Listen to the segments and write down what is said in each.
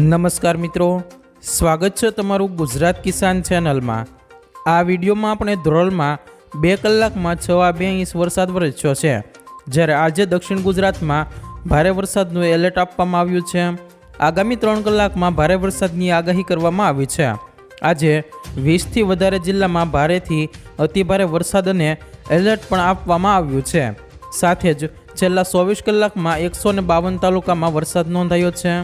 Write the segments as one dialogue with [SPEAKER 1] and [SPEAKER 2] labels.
[SPEAKER 1] નમસ્કાર મિત્રો. સ્વાગત છે તમારું ગુજરાત કિસાન ચેનલમાં. આ વિડીયોમાં આપણે ધ્રોલમાં બે કલાકમાં છ આ બે ઇંચ વરસાદ વરસ્યો છે. જ્યારે આજે દક્ષિણ ગુજરાતમાં ભારે વરસાદનું એલર્ટ આપવામાં આવ્યું છે. આગામી ત્રણ કલાકમાં ભારે વરસાદની આગાહી કરવામાં આવી છે. આજે વીસથી વધારે જિલ્લામાં ભારેથી અતિભારે વરસાદ અને એલર્ટ પણ આપવામાં આવ્યું છે. સાથે જ છેલ્લા ચોવીસ કલાકમાં એકસો ને બાવન તાલુકામાં વરસાદ નોંધાયો છે.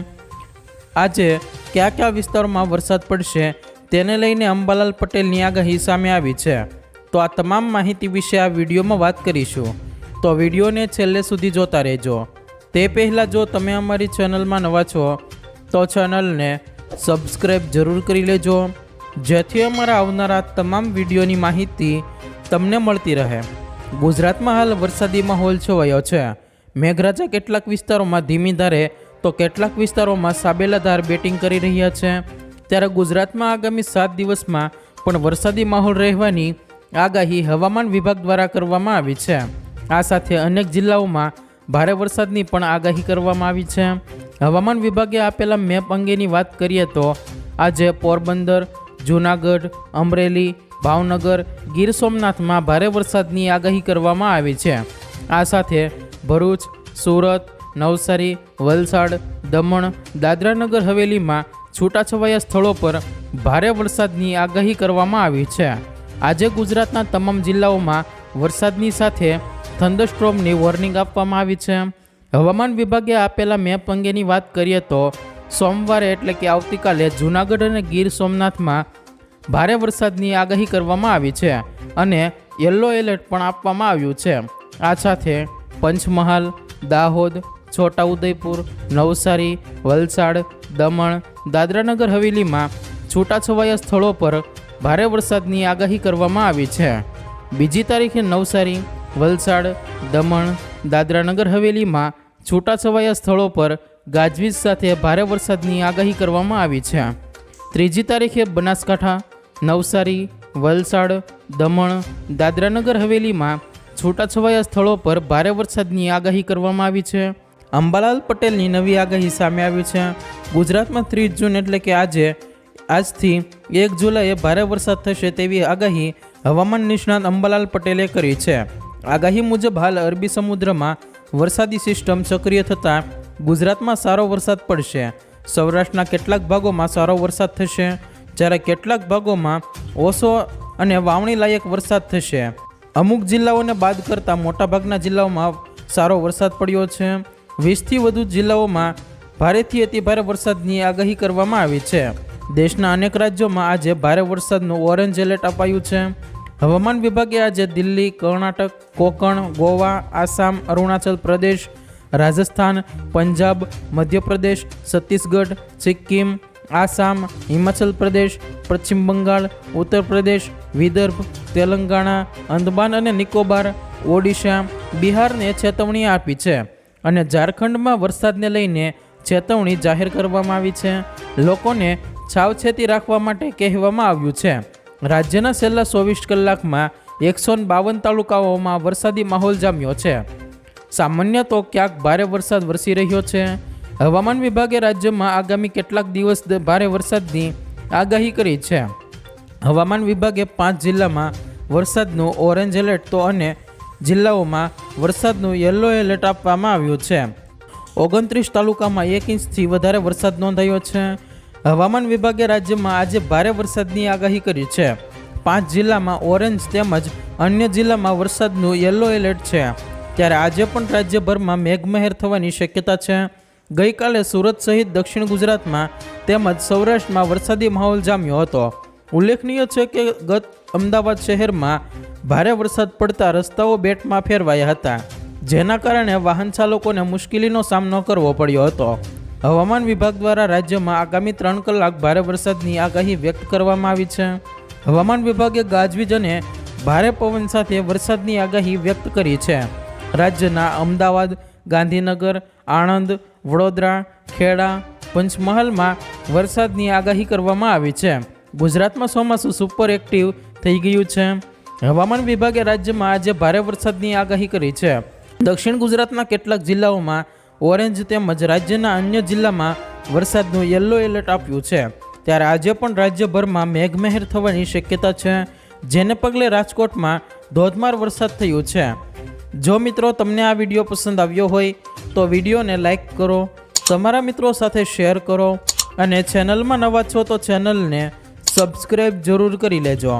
[SPEAKER 1] આજે કયા કયા વિસ્તારોમાં વરસાદ પડશે તેને લઈને અંબાલાલ પટેલની આગાહી સામે આવી છે. તો આ તમામ માહિતી વિશે આ વિડીયોમાં વાત કરીશું. તો વિડીયોને છેલ્લે સુધી જોતા રહેજો. તે પહેલાં જો તમે અમારી ચેનલમાં નવા છો, તો ચેનલને સબસ્ક્રાઈબ જરૂર કરી લેજો, જેથી અમારા આવનારા તમામ વિડીયોની માહિતી તમને મળતી રહે. ગુજરાતમાં હાલ વરસાદી માહોલ છવાયો છે. મેઘરાજા કેટલાક વિસ્તારોમાં ધીમી ધારે તો કેટલાક વિસ્તારોમાં સાબેલાધાર બેટિંગ કરી રહ્યા છે. ત્યારે ગુજરાતમાં આગામી સાત દિવસમાં પણ વરસાદી માહોલ રહેવાની આગાહી હવામાન વિભાગ દ્વારા કરવામાં આવી છે. આ સાથે અનેક જિલ્લાઓમાં ભારે વરસાદની પણ આગાહી કરવામાં આવી છે. હવામાન વિભાગે આપેલા મેપ અંગેની વાત કરીએ તો આજે પોરબંદર, જૂનાગઢ, અમરેલી, ભાવનગર, ગીર સોમનાથમાં ભારે વરસાદની આગાહી કરવામાં આવી છે. આ સાથે ભરૂચ, સુરત નવસારી, વલસાડ, દમણ, દાદરાનગર હવેલીમાં છૂટાછવાયા સ્થળો પર ભારે વરસાદની આગાહી કરવામાં આવી છે. આજે ગુજરાતના તમામ જિલ્લાઓમાં વરસાદની સાથે થંડરસ્ટ્રોમની વોર્નિંગ આપવામાં આવી છે. હવામાન વિભાગે આપેલા મેપ અંગેની વાત કરીએ તો સોમવારે એટલે કે આવતીકાલે જૂનાગઢ અને ગીર સોમનાથમાં ભારે વરસાદની આગાહી કરવામાં આવી છે અને યલો એલર્ટ પણ આપવામાં આવ્યું છે. આ સાથે પંચમહાલ, દાહોદ છોટાઉદેપુર, નવસારી, વલસાડ, દમણ, દાદરાનગર, હવેલીમાં છૂટાછવાયા સ્થળો પર ભારે વરસાદની આગાહી કરવામાં આવી છે. બીજી તારીખે નવસારી, વલસાડ, દમણ, દાદરાનગર, હવેલીમાં છૂટાછવાયા સ્થળો પર ગાજવીજ સાથે ભારે વરસાદની આગાહી કરવામાં આવી છે. ત્રીજી તારીખે બનાસકાંઠા, નવસારી, વલસાડ, દમણ, દાદરાનગર, હવેલીમાં છૂટાછવાયા સ્થળો પર ભારે વરસાદની આગાહી કરવામાં આવી છે. અંબાલાલ પટેલની નવી આગાહી સામે આવી છે. ગુજરાતમાં ત્રીસ જૂન એટલે કે આજે, આજથી એક જુલાઈએ ભારે વરસાદ થશે તેવી આગાહી હવામાન નિષ્ણાત અંબાલાલ પટેલે કરી છે. આગાહી મુજબ હાલ અરબી સમુદ્રમાં વરસાદી સિસ્ટમ સક્રિય થતાં ગુજરાતમાં સારો વરસાદ પડશે. સૌરાષ્ટ્રના કેટલાક ભાગોમાં સારો વરસાદ થશે, જ્યારે કેટલાક ભાગોમાં ઓછો અને વાવણી લાયક વરસાદ થશે. અમુક જિલ્લાઓને બાદ કરતાં મોટાભાગના જિલ્લાઓમાં સારો વરસાદ પડ્યો છે. વીસથી વધુ જિલ્લાઓમાં ભારેથી અતિભારે વરસાદની આગાહી કરવામાં આવી છે. દેશના અનેક રાજ્યોમાં આજે ભારે વરસાદનું ઓરેન્જ એલર્ટ અપાયું છે. હવામાન વિભાગે આજે દિલ્હી, કર્ણાટક, કોકણ, ગોવા, આસામ, અરુણાચલ પ્રદેશ, રાજસ્થાન, પંજાબ, મધ્યપ્રદેશ, છત્તીસગઢ, સિક્કિમ, આસામ, હિમાચલ પ્રદેશ, પશ્ચિમ બંગાળ, ઉત્તર પ્રદેશ, વિદર્ભ, તેલંગાણા, અંદમાન અને નિકોબાર, ઓડિશા, બિહારને ચેતવણી આપી છે. અને ઝારખંડમાં વરસાદને લઈને ચેતવણી જાહેર કરવામાં આવી છે. લોકોને સાવચેતી રાખવા માટે કહેવામાં આવ્યું છે. રાજ્યના છેલ્લા ચોવીસ કલાકમાં એકસો બાવન તાલુકાઓમાં વરસાદી માહોલ જામ્યો છે. સામાન્ય તો ક્યાંક ભારે વરસાદ વરસી રહ્યો છે. હવામાન વિભાગે રાજ્યમાં આગામી કેટલાક દિવસ ભારે વરસાદની આગાહી કરી છે. હવામાન વિભાગે પાંચ જિલ્લામાં વરસાદનું ઓરેન્જ એલર્ટ તો અને જિલ્લાઓમાં વરસાદનું યલો એલર્ટ આપવામાં આવ્યું છે. ઓગણત્રીસ તાલુકામાં એક ઇંચથી વધારે વરસાદ નોંધાયો છે. હવામાન વિભાગે રાજ્યમાં આજે ભારે વરસાદની આગાહી કરી છે. પાંચ જિલ્લામાં ઓરેન્જ તેમજ અન્ય જિલ્લામાં વરસાદનું યલો એલર્ટ છે. ત્યારે આજે પણ રાજ્યભરમાં મેઘમહેર થવાની શક્યતા છે. ગઈકાલે સુરત સહિત દક્ષિણ ગુજરાતમાં તેમજ સૌરાષ્ટ્રમાં વરસાદી માહોલ જામ્યો હતો. ઉલ્લેખનીય છે કે ગત અમદાવાદ શહેરમાં ભારે વરસાદ પડતા રસ્તાઓ બેટમાં ફેરવાયા હતા, જેના કારણે વાહન ચાલકોને મુશ્કેલીનો સામનો કરવો પડ્યો હતો. હવામાન વિભાગ દ્વારા રાજ્યમાં આગામી ત્રણ કલાક ભારે વરસાદની આગાહી વ્યક્ત કરવામાં આવી છે. હવામાન વિભાગે ગાજવીજ અને ભારે પવન સાથે વરસાદની આગાહી વ્યક્ત કરી છે. રાજ્યના અમદાવાદ, ગાંધીનગર, આણંદ, વડોદરા, ખેડા, પંચમહાલમાં વરસાદની આગાહી કરવામાં આવી છે. ગુજરાતમાં ચોમાસું સુપર એક્ટિવ થઈ ગયું છે. હવામાન વિભાગે રાજ્યમાં આજે ભારે વરસાદની આગાહી કરી છે. દક્ષિણ ગુજરાતના કેટલાક જિલ્લાઓમાં ઓરેન્જ તેમજ રાજ્યના અન્ય જિલ્લામાં વરસાદનું યલો એલર્ટ આપ્યું છે. ત્યારે આજે પણ રાજ્યભરમાં મેઘમહેર થવાની શક્યતા છે, જેને પગલે રાજકોટમાં ધોધમાર વરસાદ થયો છે. જો મિત્રો તમને આ વીડિયો પસંદ આવ્યો હોય, તો વિડીયોને લાઈક કરો, તમારા મિત્રો સાથે શેર કરો અને ચેનલમાં નવા છો તો ચેનલને સબસ્ક્રાઈબ જરૂર કરી લેજો.